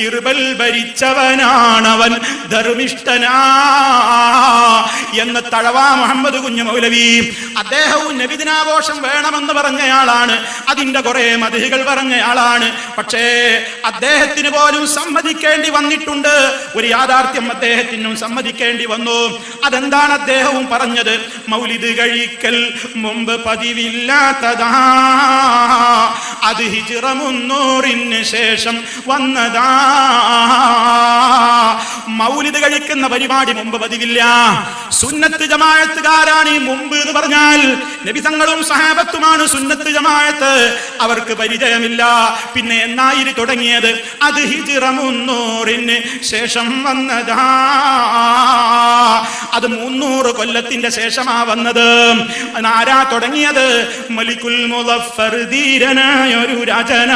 ഇർബൽ ഭരിച്ചവനാണവൻ ധർമ്മിഷ്ഠനാ എന്ന് തഴവാ മുഹമ്മദ് കുഞ്ഞു മൗലവി. അദ്ദേഹവും നബിദിനാഘോഷം വേണമെന്ന് പറഞ്ഞയാളാണ്. അതിന്റെ കുറെ മതികൾ പറഞ്ഞയാളാണ്. പക്ഷേ അദ്ദേഹത്തിന് പോലും സമ്മതിക്കേണ്ടി വന്നിട്ടുണ്ട്. ഒരു യാഥാർത്ഥ്യം അദ്ദേഹത്തിനും സമ്മതിക്കേണ്ടി വന്നു. അതെന്താണ് അദ്ദേഹവും പറഞ്ഞത്? മൗലിദ് കഴിക്കൽ മുമ്പ് പതിവില്ലാത്തതാ. അത് ഹിജിറ മുന്നൂറിന് ശേഷം വന്നതാ. മൗലിത് കഴിക്കുന്ന പരിപാടി മുമ്പ് പതിവില്ല. സുന്നത്ത് ജമാഅത്തുകാരാണ് ഈ മുമ്പ് എന്ന് പറഞ്ഞാൽ നബിതങ്ങളും സഹാബത്തുമാണ് സുന്നത്ത് ജമാഅത്ത്. അവർക്ക് പരിചയമില്ല. പിന്നെ എന്നായിരി തുടങ്ങിയത്? അത് ഹിജിറ മുന്നൂറിന് ശേഷം വന്നതാ. അത് മുന്നൂറ് കൊല്ലത്തിന്റെ ശേഷമാ വന്നത്. ആരാ തുടങ്ങിയത്? മലിക്കുൽ മുലഫർ ധീരനായ ഒരു രാജന.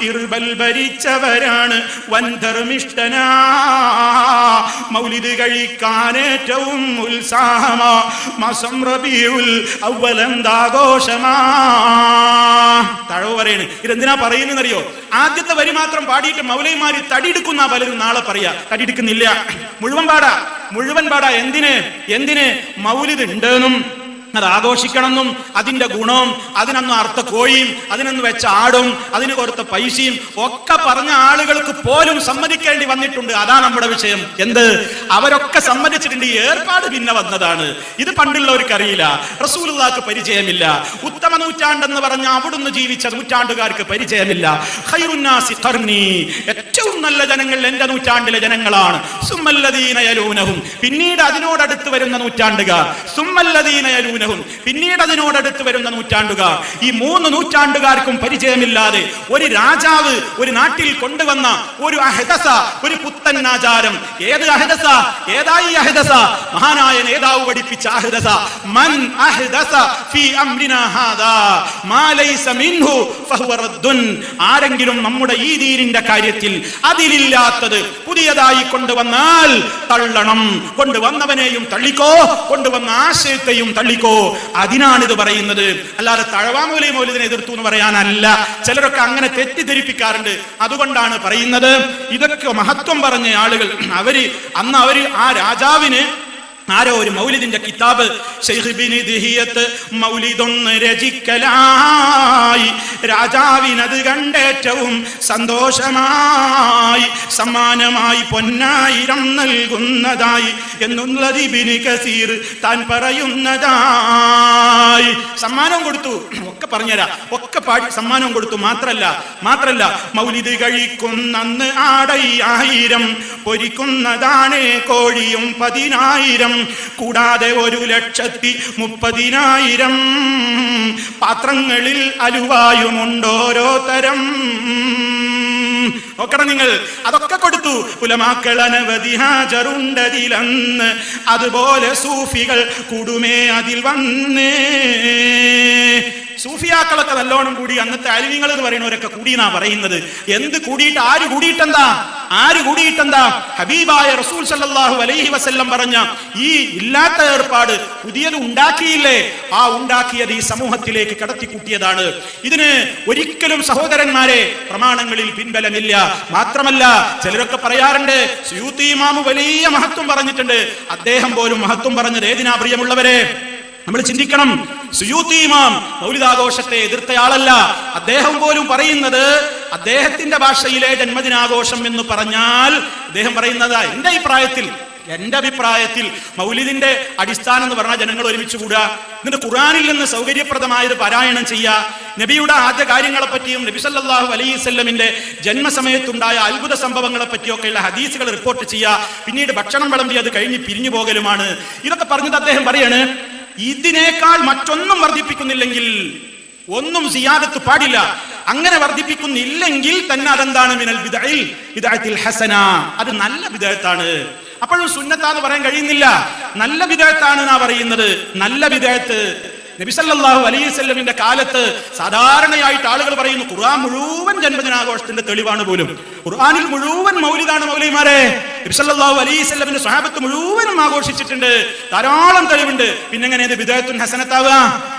ഇർബൽ ഭരിച്ചവരാണ് വൻധർമ്മിഷ്ഠനാ മൗലിദ് കഴിക്കാൻ ഏറ്റവും ഉത്സാഹമാ. മാസം റബിയുൽ അവലെന്താഘോഷമാ തഴവ് പറയണ്. ഇതെന്തിനാ പറയുന്നറിയോ ആദ്യത്തെ വരി മാത്രം പാടിയിട്ട് മൗലൈമാരി തടിയെടുക്കുന്ന പലരും നാളെ പറയാ തടിയെടുക്കുന്നില്ല. മുഴുവൻ പാടാ. മുഴുവൻ പാടാ. എന്തിന്? എന്തിന്? മൗലിദ് ഉണ്ടെന്നും അത് ആഘോഷിക്കണമെന്നും അതിന്റെ ഗുണവും അതിനൊന്നും അർത്ഥ കോഴിയും അതിനൊന്ന് വെച്ച ആടും അതിന് കൊടുത്ത പൈസയും ഒക്കെ പറഞ്ഞ ആളുകൾക്ക് പോലും സമ്മതിക്കേണ്ടി വന്നിട്ടുണ്ട്. അതാണ് നമ്മുടെ വിഷയം. എന്ത്? അവരൊക്കെ സമ്മതിച്ചിട്ടുണ്ട്. ഈ ഏർപ്പാട് പിന്നെ വന്നതാണ്. ഇത് പണ്ടുള്ളവർക്ക് അറിയില്ല. റസൂലുള്ളാക്ക് പരിചയമില്ല. ഉത്തമ നൂറ്റാണ്ടെന്ന് പറഞ്ഞ അവിടുന്ന് ജീവിച്ച നൂറ്റാണ്ടുകാർക്ക് പരിചയമില്ല. ഏറ്റവും നല്ല ജനങ്ങൾ എന്റെ നൂറ്റാണ്ടിലെ ജനങ്ങളാണ്. സുമ്മല്ലദീനയലൂനഹും പിന്നീട് അതിനോടടുത്ത് വരുന്ന നൂറ്റാണ്ടുകാർ. സുമ്മല്ലദീനയലൂനഹും പിന്നീട് അതിനോടടുത്ത് വരുന്ന നൂറ്റാണ്ടുകാർ. ഈ മൂന്ന് നൂറ്റാണ്ടുകാർക്കും പരിചയമില്ലാതെ ഒരു രാജാവ് ഒരു നാട്ടിൽ കൊണ്ടുവന്ന ഒരു അഹദസ ഒരു പുത്തൻ ആചാരം. ഏത് അഹദസ? ഏതായി അഹദസ? മഹാനായ നേതാവ് പഠിപ്പിച്ച അഹദസ. മൻ അഹദസ ഫീ അംരിനാ ഹാദാ. മാ ലൈസ മിൻഹു ഫഹുവ റദ്ദുൻ. ആരെങ്കിലും നമ്മുടെ ഈ ദീനിന്റെ കാര്യത്തിൽ അതിലില്ലാത്തത് പുതിയതായി കൊണ്ടുവന്നാൽ തള്ളണം. കൊണ്ടുവന്നവനെയും തള്ളിക്കോ. കൊണ്ടുവന്ന ആശയത്തെയും തള്ളിക്കോ. അതിനാണ് ഇത് പറയുന്നത്. അല്ലാതെ തഴവാമൂലി മൗലിദിനെ എതിർത്തു എന്ന് പറയാനല്ല. ചിലരൊക്കെ അങ്ങനെ തെറ്റിദ്ധരിപ്പിക്കാറുണ്ട്. അതുകൊണ്ടാണ് പറയുന്നത്. ഇതൊക്കെ മഹത്വം പറഞ്ഞ ആളുകൾ. അവർ അന്ന് അവർ ആ രാജാവിന് ആരോ ഒരു മൗലിദിന്റെ കിതാബ് മൗലിദൊന്ന് രചിക്കലായി. രാജാവിനത് കണ്ടേറ്റവും സന്തോഷമായി സമ്മാനമായി പൊന്നായിരം നൽകുന്നതായി എന്നുള്ളത് ഇബ്നു കസീർ താൻ പറയുന്നതായി. സമ്മാനം കൊടുത്തു. ഒക്കെ പറഞ്ഞുതരാം. ഒക്കെ പാടി സമ്മാനവും കൊടുത്തു. മാത്രല്ല മാത്രല്ല. മൗലിത് കഴിക്കുന്നന്ന് ആടൈ ആയിരം പൊരിക്കുന്നതാണ് കോഴിയും പതിനായിരം. കൂടാതെ ഒരു ലക്ഷത്തി മുപ്പതിനായിരം. പാത്രങ്ങളിൽ അലുവായുമുണ്ടോരോ തരം നോക്കണം നിങ്ങൾ. അതൊക്കെ കൊടുത്തു. പുലമാക്കൾ അനവധി ഹാജറുണ്ടതിലന്ന്. അതുപോലെ സൂഫികൾ കൂടുമേ അതിൽ വന്നേ. സൂഫിയാക്കളൊക്കെ നല്ലോണം കൂടി അന്നത്തെ അലിവിങ്ങൾ എന്ന് പറയുന്നവരൊക്കെ കൂടിയെന്നാ പറയുന്നത്. എന്ത് കൂടിയിട്ട് ആര് കൂടിയിട്ടെന്താ? ആര് കൂടിയിട്ടെന്താ? ഹബീബായ റസൂൽ സല്ലാഹു അലൈഹി വസ്ല്ലം പറഞ്ഞ ഈ ഇല്ലാത്ത ഏർപ്പാട് പുതിയത് ഉണ്ടാക്കിയില്ലേ? ആ ഉണ്ടാക്കിയത് ഈ സമൂഹത്തിലേക്ക് കടത്തിക്കൂട്ടിയതാണ്. ഇതിന് ഒരിക്കലും സഹോദരന്മാരെ പ്രമാണങ്ങളിൽ പിൻബലമില്ല. മാത്രമല്ല ചിലരൊക്കെ പറയാറുണ്ട് സുയൂത്തി ഇമാമു വലിയ മഹത്വം പറഞ്ഞിട്ടുണ്ട്. അദ്ദേഹം പോലും മഹത്വം പറഞ്ഞത് ഏതിനാ പ്രിയമുള്ളവരെ? നമ്മൾ ചിന്തിക്കണം. സുയൂത്തിമാം ഇമാം മൗലിതാഘോഷത്തെ എതിർത്തയാളല്ല. അദ്ദേഹം പോലും പറയുന്നത് അദ്ദേഹത്തിന്റെ ഭാഷയിലെ ജന്മദിനാഘോഷം എന്ന് പറഞ്ഞാൽ അദ്ദേഹം പറയുന്നത് എന്റെ അഭിപ്രായത്തിൽ എന്റെ അഭിപ്രായത്തിൽ മൗലിദിന്റെ അടിസ്ഥാനം എന്ന് പറഞ്ഞാൽ ജനങ്ങൾ ഒരുമിച്ച് കൂടുക. എന്നിട്ട് ഖുറാനിൽ നിന്ന് സൗകര്യപ്രദമായത് പാരായണം ചെയ്യുക. നബിയുടെ ആദ്യ കാര്യങ്ങളെ പറ്റിയും നബി സല്ലാഹു അലൈഹി വസല്ലമിന്റെ ജന്മസമയത്തുണ്ടായ അത്ഭുത സംഭവങ്ങളെ പറ്റിയൊക്കെയുള്ള ഹദീസുകൾ റിപ്പോർട്ട് ചെയ്യുക. പിന്നീട് ഭക്ഷണം വിളമ്പി അത് കഴിഞ്ഞ് പിരിഞ്ഞു പോകലുമാണ് ഇതൊക്കെ പറഞ്ഞത് അദ്ദേഹം പറയാണ് ഇതിനേക്കാൾ മറ്റൊന്നും വർദ്ധിപ്പിക്കുന്നില്ലെങ്കിൽ ഒന്നും സിയാദത്ത് പാടില്ല. അങ്ങനെ വർദ്ധിപ്പിക്കുന്നില്ലെങ്കിൽ തന്നെ അതെന്താണ്? മിനൽ ബിദഅയിൽ ബിദഅത്തിൽ ഹസന. അത് നല്ല ബിദഅത്താണ്. അപ്പോഴും സുന്നത്താന്ന് പറയാൻ കഴിയുന്നില്ല. നല്ല ബിദഅത്താണ് എന്നാ പറയുന്നത്. നല്ല ബിദഅത്ത്. നബിസല്ലാഹു അലൈവല്ലമിന്റെ കാലത്ത് സാധാരണയായിട്ട് ആളുകൾ പറയുന്നു ഖുർആൻ മുഴുവൻ ജന്മദിനാഘോഷത്തിന്റെ തെളിവാണ് പോലും. ഖുർആനിൽ മുഴുവൻ മൗലിദാണ് മൗലിമാരെ നബിസല്ലാഹു അലൈവല്ലമിന്റെ സ്വഹാബത്ത് മുഴുവനും ആഘോഷിച്ചിട്ടുണ്ട്. ധാരാളം തെളിവുണ്ട്. പിന്നെങ്ങനെ ഇത് വിദേഹത്തുൻ ഹസനത്താവുക?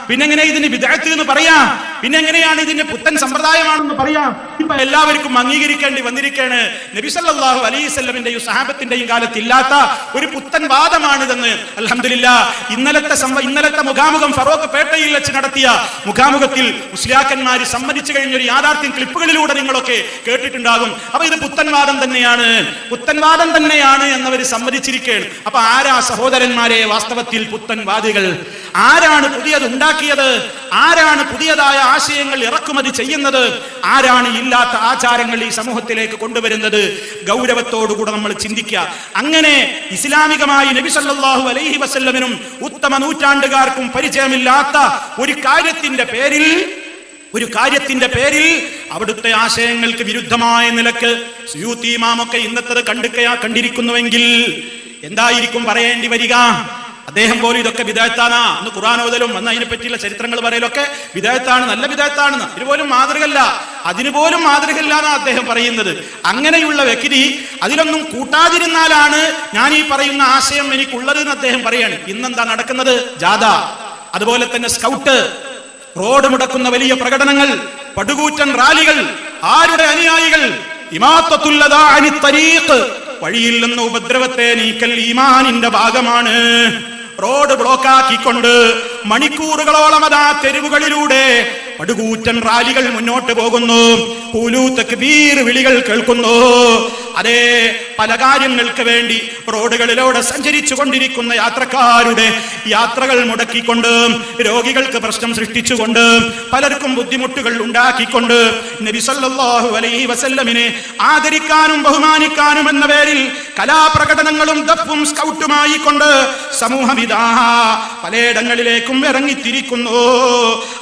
പിന്നെങ്ങനെ ഇതിന് വിദേഹത്ത് എന്ന് പറയാം? പിന്നെങ്ങനെയാണ് ഇതിന്റെ പുത്തൻ സമ്പ്രദായമാണെന്ന് പറയാം? ഇപ്പൊ എല്ലാവർക്കും അംഗീകരിക്കേണ്ടി വന്നിരിക്കുകയാണ് നബിസല്ലാഹു അലൈവല്ലമിന്റെയും സഹാബത്തിന്റെയും കാലത്ത് ഇല്ലാത്ത ഒരു പുത്തൻ വാദമാണിതെന്ന് അലഹമില്ല ഇന്നലത്തെ ഇന്നലത്തെ മുഖാമുഖം ഫറോക്ക് പേട്ടയിൽ വെച്ച് നടത്തിയ മുഖാമുഖത്തിൽ മുസ്ലിയാക്കന്മാര് സമ്മതിച്ചു കഴിഞ്ഞ ഒരു യാഥാർത്ഥ്യം ക്ലിപ്പുകളിലൂടെ നിങ്ങളൊക്കെ കേട്ടിട്ടുണ്ടാകും. അപ്പൊ ഇത് പുത്തൻവാദം തന്നെയാണ്. പുത്തൻവാദം തന്നെയാണ് എന്നവർ സമ്മതിച്ചിരിക്കുകയാണ്. അപ്പൊ ആരാ സഹോദരന്മാരെ വാസ്തവത്തിൽ പുത്തൻവാദികൾ? ആരാണ് പുതിയത് ഉണ്ടാക്കിയത് ആരാണ് പുതിയതായ ആശയങ്ങൾ ഇറക്കുമതി ചെയ്യുന്നത്? ആരാണ് ഇല്ലാത്ത ആചാരങ്ങൾ ഈ സമൂഹത്തിലേക്ക് കൊണ്ടുവരുന്നത്? ഗൗരവത്തോടുകൂടെ നമ്മൾ ചിന്തിക്കുക. അങ്ങനെ ഇസ്ലാമികമായി നബി സല്ലല്ലാഹു അലൈഹി വസല്ലമിനും ഉത്തമ നൂറ്റാണ്ടുകാർക്കും പരിചയമില്ലാത്ത ഒരു കാര്യത്തിന്റെ പേരിൽ ഒരു കാര്യത്തിന്റെ പേരിൽ അവിടുത്തെ ആശയങ്ങൾക്ക് വിരുദ്ധമായ നിലയ്ക്ക് സുയൂത്തിമാമൊക്കെ ഇന്നത്തെ കണ്ടുക്കയാ കണ്ടിരിക്കുന്നുവെങ്കിൽ എന്തായിരിക്കും പറയേണ്ടി വരിക? അദ്ദേഹം പോലും ഇതൊക്കെ വിദഗ്ധാനാ. അന്ന് ഖുറാനോദലും അന്ന് അതിനെ പറ്റിയുള്ള ചരിത്രങ്ങൾ പറയലൊക്കെ വിദഗ്ധാണ് നല്ല വിദഗ്ധാണെന്ന് ഇതിനുപോലും മാതൃകല്ല അതിനുപോലും പോലും മാതൃകയില്ല എന്നാ അദ്ദേഹം പറയുന്നത്. അങ്ങനെയുള്ള വ്യക്തി അതിലൊന്നും കൂട്ടാതിരുന്നാലാണ് ഞാൻ ഈ പറയുന്ന ആശയം എനിക്കുള്ളത് എന്ന് അദ്ദേഹം പറയാണ്. ഇന്നെന്താ നടക്കുന്നത്? ജാഥ. അതുപോലെ തന്നെ സ്കൗട്ട്. റോഡ് മുടക്കുന്ന വലിയ പ്രകടനങ്ങൾ പടുകൂറ്റൻ റാലികൾ ആരുടെ അനുയായികൾ വഴിയിൽ നിന്ന് ഉപദ്രവത്തെ നീക്കൽ ഈമാനിന്റെ ഭാഗമാണ്. റോഡ് ബ്ലോക്കാക്കിക്കൊണ്ട് മണിക്കൂറുകളോളം അതാ തെരുവുകളിലൂടെ പടുകൂറ്റൻ റാലികൾ മുന്നോട്ട് പോകുന്നു. കൂലൂത്തക്ക് തക്ബീർ വിളികൾ കേൾക്കുന്നു. അതേ പല കാര്യങ്ങൾക്ക് വേണ്ടി റോഡുകളിലൂടെ സഞ്ചരിച്ചു കൊണ്ടിരിക്കുന്ന യാത്രക്കാരുടെ യാത്രകൾ മുടക്കിക്കൊണ്ട് രോഗികൾക്ക് പ്രശ്നം സൃഷ്ടിച്ചുകൊണ്ട് പലർക്കും ബുദ്ധിമുട്ടുകൾ ഉണ്ടാക്കിക്കൊണ്ട് നബിസല്ലാഹു അലൈഹി വസല്ലമിനെ ആദരിക്കാനും ബഹുമാനിക്കാനും എന്ന പേരിൽ കലാപ്രകടനങ്ങളും ദഫും സ്കൗട്ടുമായി കൊണ്ട് സമൂഹമിതാ പലയിടങ്ങളിലേക്കും ഇറങ്ങിത്തിരിക്കുന്നു.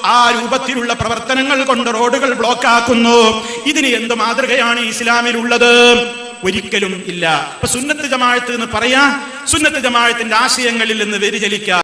ആ രൂപത്തിലുള്ള പ്രവർത്തനങ്ങൾ കൊണ്ട് റോഡുകൾ ബ്ലോക്കാക്കുന്നു. ഇതിന് എന്ത് മാതൃകയാണ് ഇസ്ലാമിലുള്ളത്? ഒരിക്കലും ഇല്ല. അപ്പൊ സുന്നത്ത് ജമാഴത്ത് എന്ന് പറയാ സുന്നത്ത് ജമാഅത്തിന്റെ ആശയങ്ങളിൽ നിന്ന് വ്യതിചലിക്കുക